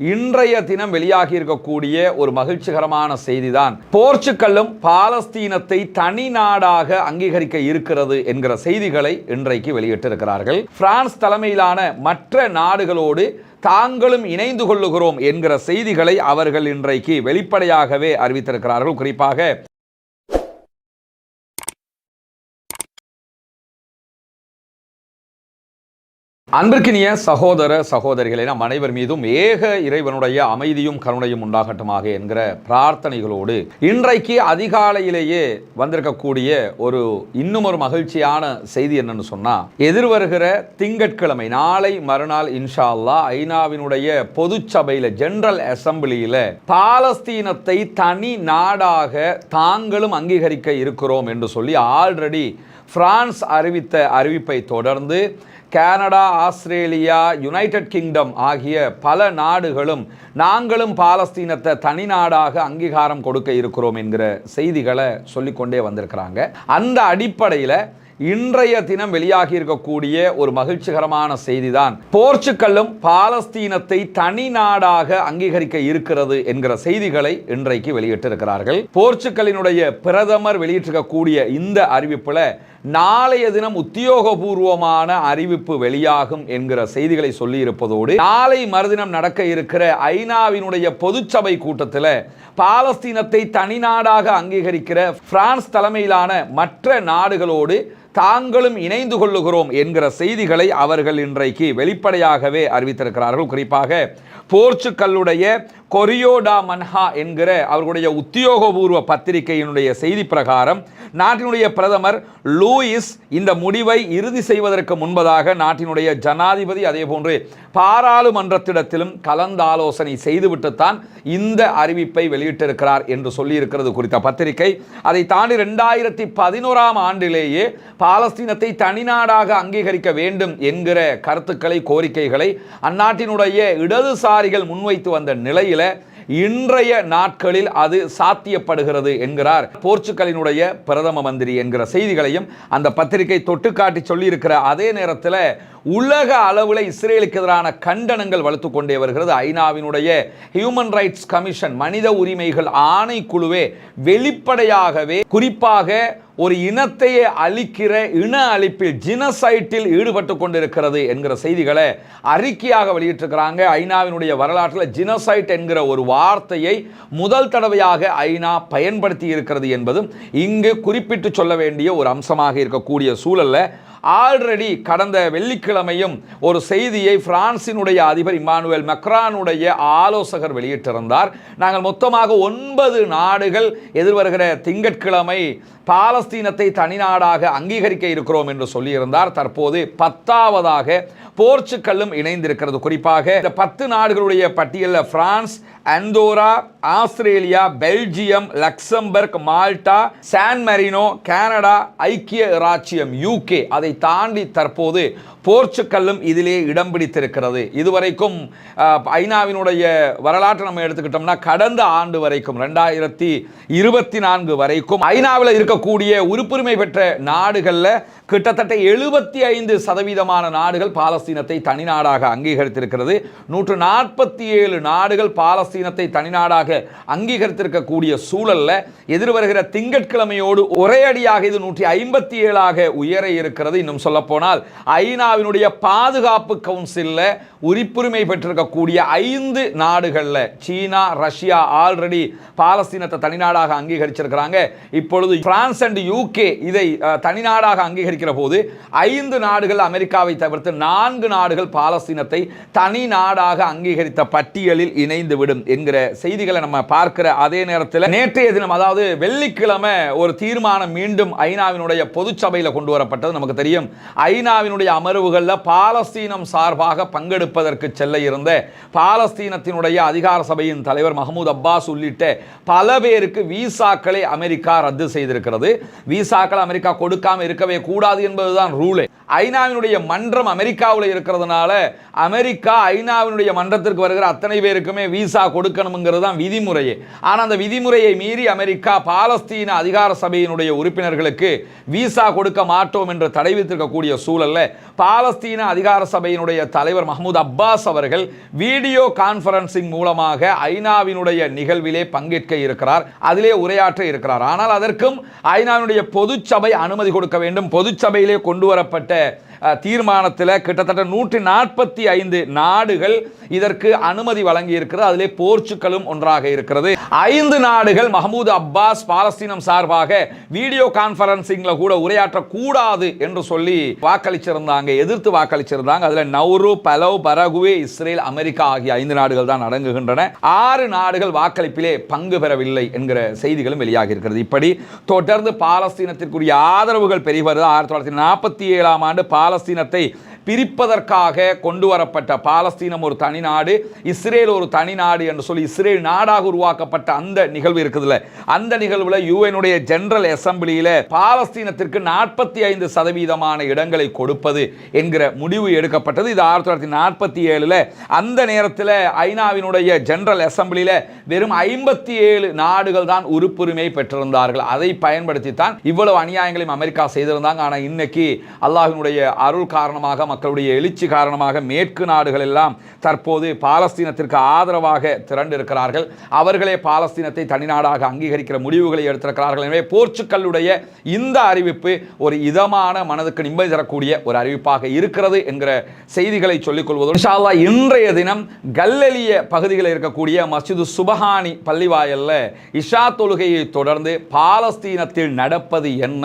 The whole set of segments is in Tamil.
இன்றைய தினம் வெளியாகி இருக்கக்கூடிய ஒரு மகிழ்ச்சிகரமான செய்திதான். போர்ச்சுக்கல்லும் பாலஸ்தீனத்தை தனி நாடாக அங்கீகரிக்க இருக்கிறது என்கிற செய்திகளை இன்றைக்கு வெளியிட்டிருக்கிறார்கள். பிரான்ஸ் தலைமையிலான மற்ற நாடுகளோடு தாங்களும் இணைந்து கொள்ளுகிறோம் என்கிற செய்திகளை அவர்கள் இன்றைக்கு வெளிப்படையாகவே அறிவித்திருக்கிறார்கள். குறிப்பாக அன்பிற்கினிய சகோதர சகோதரிகளை நாம் அனைவர் மீதும் ஏக இறைவனுடைய அமைதியும் கருணையும் உண்டாகட்டுமாக என்கிற பிரார்த்தனைகளோடு இன்றைக்கு அதிகாலையிலேயே வந்திருக்கக்கூடிய ஒரு இன்னும் ஒரு மகிழ்ச்சியான செய்தி என்னன்னு சொன்னால் எதிர்வருகிற திங்கட்கிழமை நாளை மறுநாள் இன்ஷா அல்லா ஐநாவினுடைய பொது சபையில் ஜெனரல் அசம்பிளியில் பாலஸ்தீனத்தை தனி நாடாக தாங்களும் அங்கீகரிக்க இருக்கிறோம் என்று சொல்லி ஆல்ரெடி பிரான்ஸ் அறிவித்த அறிவிப்பை தொடர்ந்து கனடா ஆஸ்திரேலியா யுனைடெட் கிங்டம் ஆகிய பல நாடுகளும் நாங்களும் பாலஸ்தீனத்தை தனி நாடாக அங்கீகாரம் கொடுக்க இருக்கிறோம் என்கிற செய்திகளை சொல்லிக்கொண்டே வந்திருக்கிறாங்க. அந்த அடிப்படையில் இன்றைய தினம் வெளியாகி இருக்கக்கூடிய ஒரு மகிழ்ச்சிகரமான செய்திதான். போர்ச்சுக்கல்லும் பாலஸ்தீனத்தை தனி நாடாக அங்கீகரிக்க இருக்கிறது என்கிற செய்திகளை இன்றைக்கு வெளியிட்டிருக்கிறார்கள். போர்ச்சுக்கலினுடைய பிரதமர் வெளியிட்டிருக்கக்கூடிய இந்த அறிவிப்புல நாளைய தினம் உத்தியோகபூர்வமான அறிவிப்பு வெளியாகும் என்கிற செய்திகளை சொல்லி இருப்பதோடு நாளை மறுதினம் நடக்க இருக்கிற ஐநாவினுடைய பொதுச்சபை கூட்டத்தில் பாலஸ்தீனத்தை தனி நாடாக அங்கீகரிக்கிற பிரான்ஸ் தலைமையிலான மற்ற நாடுகளோடு தாங்களும் இணைந்து கொள்ளுகிறோம் என்கிற செய்திகளை அவர்கள் இன்றைக்கு வெளிப்படையாகவே அறிவித்திருக்கிறார்கள். குறிப்பாக போர்ச்சுக்கல்லுடைய கொரியோடா மன்ஹா என்கிற அவர்களுடைய உத்தியோகபூர்வ பத்திரிகையினுடைய செய்தி பிரகாரம் நாட்டினுடைய பிரதமர் லூயிஸ் இந்த முடிவை இறுதி செய்வதற்கு முன்பதாக நாட்டினுடைய ஜனாதிபதி அதேபோன்று பாராளுமன்றத்திடத்திலும் கலந்தாலோசனை செய்துவிட்டுத்தான் இந்த அறிவிப்பை வெளியிட்டிருக்கிறார் என்று சொல்லியிருக்கிறது குறித்த பத்திரிகை. அதை தாண்டி ரெண்டாயிரத்தி பதினோராம் ஆண்டிலேயே பாலஸ்தீனத்தை தனிநாடாக அங்கீகரிக்க வேண்டும் என்கிற கருத்துக்களை கோரிக்கைகளை அந்நாட்டினுடைய அதிகாரிகள் முன்வைத்து வந்த நிலையில இன்றைய நாட்களில் அது சாத்தியப்படுகிறது என்கிறார் போர்ச்சுகலினுடைய பிரதம மந்திரி என்கிற செய்திகளையும் அந்த பத்திரிகை தொட்டு காட்டி சொல்லியிருக்கிற அதே நேரத்தில் உலக அளவில் இஸ்ரேலுக்கு எதிரான கண்டனங்கள் வலுத்து கொண்டே வருகிறது. ஐநாவினுடைய ஹியூமன் ரைட்ஸ் கமிஷன் மனித உரிமைகள் ஆணைக்குழுவே வெளிப்படையாகவே குறிப்பாக ஒரு இனத்தையே அழிக்கிற இன அழிப்பில் ஜினசைட்டில் ஈடுபட்டு கொண்டிருக்கிறது என்கிற செய்திகளை அறிக்கையாக வெளியிட்டிருக்கிறாங்க. ஐநாவினுடைய வரலாற்றில் ஜினசைட் என்கிற ஒரு வார்த்தையை முதல் தடவையாக ஐநா பயன்படுத்தி இருக்கிறது என்பதும் இங்கு குறிப்பிட்டு சொல்ல வேண்டிய ஒரு அம்சமாக இருக்கக்கூடிய சூழல்ல ஆல்ரெடி கடந்த வெள்ளிக்கிழமையும் ஒரு செய்தியை பிரான்சினுடைய அதிபர் இமானுவேல் மெக்ரானுடைய ஆலோசகர் வெளியிட்டிருந்தார். நாங்கள் மொத்தமாக ஒன்பது நாடுகள் எதிர்வருகிற திங்கட்கிழமை பாலஸ்தீனத்தை தனிநாடாக அங்கீகரிக்க இருக்கிறோம் என்று சொல்லியிருந்தார். தற்போது பத்தாவதாக போர்ச்சுக்கல்லும் இணைந்திருக்கிறது. குறிப்பாக இந்த பத்து நாடுகளுடைய பட்டியலில் France Andorra Australia Belgium Luxembourg Malta San Marino Canada ஐக்கிய இராச்சியம் யூகே அதை தாண்டி தற்போது போர்ச்சுக்கல்லும் இதிலே இடம் பிடித்திருக்கிறது. இதுவரைக்கும் ஐநாவினுடைய வரலாற்றை நம்ம எடுத்துக்கிட்டோம்னா கடந்த ஆண்டு வரைக்கும் ரெண்டாயிரத்தி இருபத்தி நான்கு வரைக்கும் ஐநாவில் இருக்கக்கூடிய உறுப்புரிமை பெற்ற நாடுகளில் கிட்டத்தட்ட எழுபத்தி ஐந்து சதவீதமான நாடுகள் பாலஸ்தீனத்தை தனிநாடாக அங்கீகரித்திருக்கிறது. நூற்று நாற்பத்தி ஏழு நாடுகள் பாலஸ்தீனத்தை தனிநாடாக அங்கீகரித்திருக்கக்கூடிய சூழல்ல எதிர்வருகிற திங்கட்கிழமையோடு ஒரே அடியாக இது நூற்றி ஐம்பத்தி ஏழாக உயர இருக்கிறது. இன்னும் சொல்லப்போனால் ஐநா ஐநாவினுடைய பாதுகாப்பு கவுன்சிலில் உரிப்புரிமை பெற்றிருக்கக்கூடிய ஐந்து நாடுகளில் சீனா ரஷ்யா ஆல்ரெடி பாலஸ்தீனத்தை தனிநாடாக அங்கீகரிச்சிருக்கிறாங்க. இப்பொழுது பிரான்ஸ் அண்ட் யூகே இதை தனிநாடாக அங்கீகரிக்கிற போது ஐந்து நாடுகள் அமெரிக்காவை தவிர்த்து நான்கு நாடுகள் பாலஸ்தீனத்தை தனி நாடாக அங்கீகரித்த பட்டியலில் இணைந்து விடும் என்கிற செய்திகளை நம்ம பார்க்கிற அதே நேரத்தில் நேற்றைய தினம் அதாவது வெள்ளிக்கிழமை ஒரு தீர்மானம் மீண்டும் ஐநாவினுடைய பொதுச்சபையில் கொண்டு வரப்பட்டது நமக்கு தெரியும். ஐநாவினுடைய அமர்வு நிகழ்வுகளில் பாலஸ்தீனம் சார்பாக பங்கெடுப்பதற்கு செல்ல இருந்த பாலஸ்தீனத்தினுடைய அதிகார சபையின் தலைவர் மஹமூத் அப்பாஸ் உள்ளிட்ட பல பேருக்கு விசாக்களை அமெரிக்கா ரத்து செய்திருக்கிறது. விசாக்கள் அமெரிக்கா கொடுக்காம இருக்கவே கூடாது என்பதுதான் ரூலே. ஐநாவினுடைய மன்றம் அமெரிக்காவில் இருக்கிறதுனால அமெரிக்கா ஐநாவினுடைய மன்றத்திற்கு வருகிற அத்தனை பேருக்குமே விசா கொடுக்கணுங்கிறது தான் விதிமுறையே. ஆனால் அந்த விதிமுறையை மீறி அமெரிக்கா பாலஸ்தீன அதிகார சபையினுடைய உறுப்பினர்களுக்கு விசா கொடுக்க மாட்டோம் என்று தடை விதித்திருக்கக்கூடிய சூழல்ல பாலஸ்தீன அதிகார சபையினுடைய தலைவர் மஹமூத் அப்பாஸ் அவர்கள் வீடியோ கான்ஃபரன்சிங் மூலமாக ஐநாவினுடைய நிகழ்விலே பங்கேற்க இருக்கிறார் அதிலே உரையாற்ற இருக்கிறார். ஆனால் அதற்கும் ஐநாவினுடைய பொதுச்சபை அனுமதி கொடுக்க வேண்டும். பொதுச்சபையிலே கொண்டு வரப்பட்ட して தீர்மானத்தில் கிட்டத்தட்ட நூற்றி நாற்பத்தி ஐந்து நாடுகள் இதற்கு அனுமதி வழங்கி இருக்கிறது அதிலே போர்ச்சுக்கலும் ஒன்றாக இருக்கிறது. ஐந்து நாடுகள் மஹமூது அப்பாஸ் பாலஸ்தீனம் சார்பாக வீடியோ கான்பரன்சிங்கில் கூட உரையாற்றக்கூடாது என்று சொல்லி வாக்களிச்சிருந்தாங்க எதிர்த்து வாக்களிச்சிருந்தாங்க. அதில் Nauru Palau Paraguay Israel America ஆகிய ஐந்து நாடுகள் தான் அடங்குகின்றன. ஆறு நாடுகள் வாக்களிப்பிலே பங்கு பெறவில்லை என்கிற செய்திகளும் வெளியாகி இருக்கிறது. இப்படி தொடர்ந்து பாலஸ்தீனத்திற்குரிய ஆதரவுகள் பெருகி வருது. ஆயிரத்தி தொள்ளாயிரத்தி நாற்பத்தி ஏழாம் ஆண்டு பாலஸ்தீனத்தை பிரிப்பதற்காக கொண்டு வரப்பட்ட பாலஸ்தீனம் ஒரு தனி நாடு இஸ்ரேல் ஒரு தனி நாடு என்று சொல்லி இஸ்ரேல் நாடாக உருவாக்கப்பட்ட அந்த நிகழ்வு இருக்குதுல்ல. அந்த நிகழ்வுல யூஎனுடைய ஜெனரல் அசம்பிளியில பாலஸ்தீனத்திற்கு நாற்பத்தி ஐந்து சதவீதமான இடங்களை கொடுப்பது என்கிற முடிவு எடுக்கப்பட்டது. இது ஆயிரத்தி தொள்ளாயிரத்தி நாற்பத்தி ஏழுல அந்த நேரத்தில் ஐநாவினுடைய ஜெனரல் அசம்பிளியில வெறும் ஐம்பத்தி ஏழு நாடுகள் தான் உறுப்புரிமை பெற்றிருந்தார்கள். அதை பயன்படுத்தி தான் இவ்வளவு அநியாயங்களையும் அமெரிக்கா செய்திருந்தாங்க. ஆனால் இன்னைக்கு அல்லாஹினுடைய அருள் காரணமாக மக்களுடைய எழுச்சி காரணமாக மேற்கு நாடுகள் எல்லாம் தற்போது பாலஸ்தீனத்திற்கு ஆதரவாக திரண்டிருக்கிறார்கள். அவர்களே பாலஸ்தீனத்தை தனிநாடாக அங்கீகரிக்கிற முடிவுகளை எடுத்திருக்கிறார்கள். எனவே போர்ச்சுக்கல்லுடைய இந்த அறிவிப்பு ஒரு இதமான மனதுக்கு நிம்மதி தரக்கூடிய ஒரு அறிவிப்பாக இருக்கிறது என்கிற செய்திகளை சொல்லிக் கொள்வதோடு இன்றைய தினம் கல்லெலிய பகுதிகளில் இருக்கக்கூடிய மஸ்ஜிது சுபஹானி பள்ளிவாயல்ல இஷா தொழுகையை தொடர்ந்து பாலஸ்தீனத்தில் நடப்பது என்ன?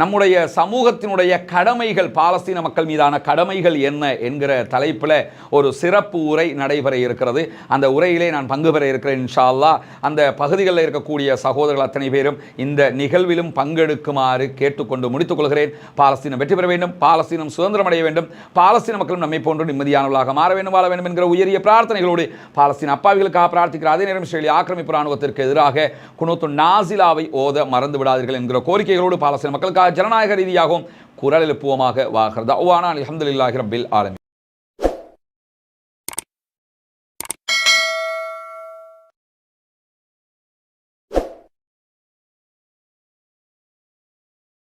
நம்முடைய சமூகத்தினுடைய கடமைகள் பாலஸ்தீன மக்கள் மீதான கடமை கடமைகள் என்ன என்கிற தலைப்பில் ஒரு சிறப்பு உரை நடைபெற இருக்கிறது. அந்த உரையிலே நான் பங்கு பெற இருக்கிறேன் இன்ஷால்லா அந்த பகுதிகளில் இருக்கக்கூடிய சகோதரர்கள் அத்தனை பேரும் இந்த நிகழ்விலும் பங்கெடுக்குமாறு கேட்டுக்கொண்டு முடித்துக் கொள்கிறேன். பாலஸ்தீனம் வெற்றி பெற வேண்டும். பாலஸ்தீனம் சுதந்திரம் அடைய வேண்டும். பாலஸ்தீன மக்களும் நம்மை போன்று நிம்மதியானவர்களாக மாற வேண்டும் வாழ வேண்டும் என்கிற உயரிய பிரார்த்தனைகளோடு பாலஸ்தீன அப்பாவிகளுக்காக பிரார்த்திக்கிற அதே நேரம் இஸ்ரேலிய ஆக்கிரமிப்பு ராணுவத்திற்கு எதிராக குணத்து நாசிலாவை ஓத மறந்து விடாதீர்கள் என்கிற கோரிக்கைகளோடு பாலஸ்தீன மக்களுக்காக ஜனநாயக ரீதியாகவும் குரல் எழுப்புவோமாக வாகிறது அவ்வானா அலமதுல்லாஹி ரபில் ஆலமி